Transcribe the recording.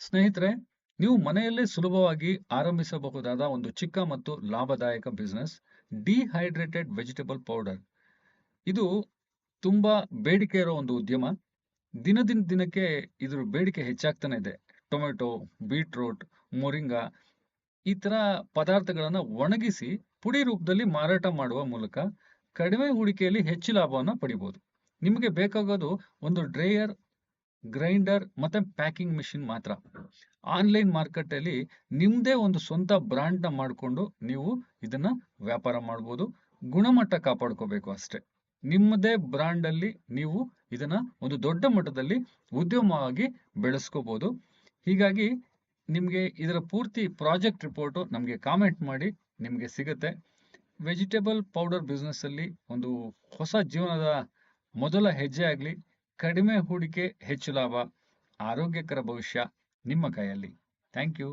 ಸ್ನೇಹಿತರೆ, ನೀವು ಮನೆಯಲ್ಲೇ ಸುಲಭವಾಗಿ ಆರಂಭಿಸಬಹುದಾದ ಒಂದು ಚಿಕ್ಕ ಮತ್ತು ಲಾಭದಾಯಕ ಬಿಸ್ನೆಸ್ ಡಿಹೈಡ್ರೇಟೆಡ್ ವೆಜಿಟೇಬಲ್ ಪೌಡರ್ ಇದು ತುಂಬಾ ಬೇಡಿಕೆ ಇರೋ ಒಂದು ಉದ್ಯಮ. ದಿನದಿಂದ ದಿನಕ್ಕೆ ಇದ್ರ ಬೇಡಿಕೆ ಹೆಚ್ಚಾಗ್ತಾನೆ ಇದೆ. ಟೊಮೆಟೊ, ಬೀಟ್ರೂಟ್, ಮೊರಿಂಗಾ ಈ ತರ ಪದಾರ್ಥಗಳನ್ನ ಒಣಗಿಸಿ ಪುಡಿ ರೂಪದಲ್ಲಿ ಮಾರಾಟ ಮಾಡುವ ಮೂಲಕ ಕಡಿಮೆ ಹೂಡಿಕೆಯಲ್ಲಿ ಹೆಚ್ಚು ಲಾಭವನ್ನ ಪಡಿಬಹುದು ನಿಮಗೆ ಬೇಕಾಗೋದು ಒಂದು ಡ್ರೇಯರ್ ಗ್ರೈಂಡರ್ ಮತ್ತೆ ಪ್ಯಾಕಿಂಗ್ ಮಿಷಿನ್ ಮಾತ್ರ. ಆನ್ಲೈನ್ ಮಾರ್ಕೆಟ್ ಅಲ್ಲಿ ನಿಮ್ದೇ ಒಂದು ಸ್ವಂತ ಬ್ರಾಂಡ್ನ ಮಾಡಿಕೊಂಡು ನೀವು ಇದನ್ನ ವ್ಯಾಪಾರ ಮಾಡ್ಬೋದು, ಗುಣಮಟ್ಟ ಕಾಪಾಡ್ಕೋಬೇಕು ಅಷ್ಟೇ. ನಿಮ್ಮದೇ ಬ್ರಾಂಡ್ ಅಲ್ಲಿ ನೀವು ಇದನ್ನ ಒಂದು ದೊಡ್ಡ ಮಟ್ಟದಲ್ಲಿ ಉದ್ಯಮವಾಗಿ ಬೆಳೆಸ್ಕೋಬಹುದು ಹೀಗಾಗಿ ನಿಮಗೆ ಇದರ ಪೂರ್ತಿ ಪ್ರಾಜೆಕ್ಟ್ ರಿಪೋರ್ಟು ನಮಗೆ ಕಾಮೆಂಟ್ ಮಾಡಿ, ನಿಮಗೆ ಸಿಗುತ್ತೆ. ವೆಜಿಟೇಬಲ್ ಪೌಡರ್ ಬಿಸ್ನೆಸ್ ಅಲ್ಲಿ ಒಂದು ಹೊಸ ಜೀವನದ ಮೊದಲ ಹೆಜ್ಜೆ ಆಗಲಿ ಕಡಿಮೆ ಹೂಡಿಕೆ ಹೆಚ್ಚು ಲಾಭ ಆರೋಗ್ಯಕರ ಭವಿಷ್ಯ ನಿಮ್ಮ ಕೈಯಲ್ಲಿ. Thank you.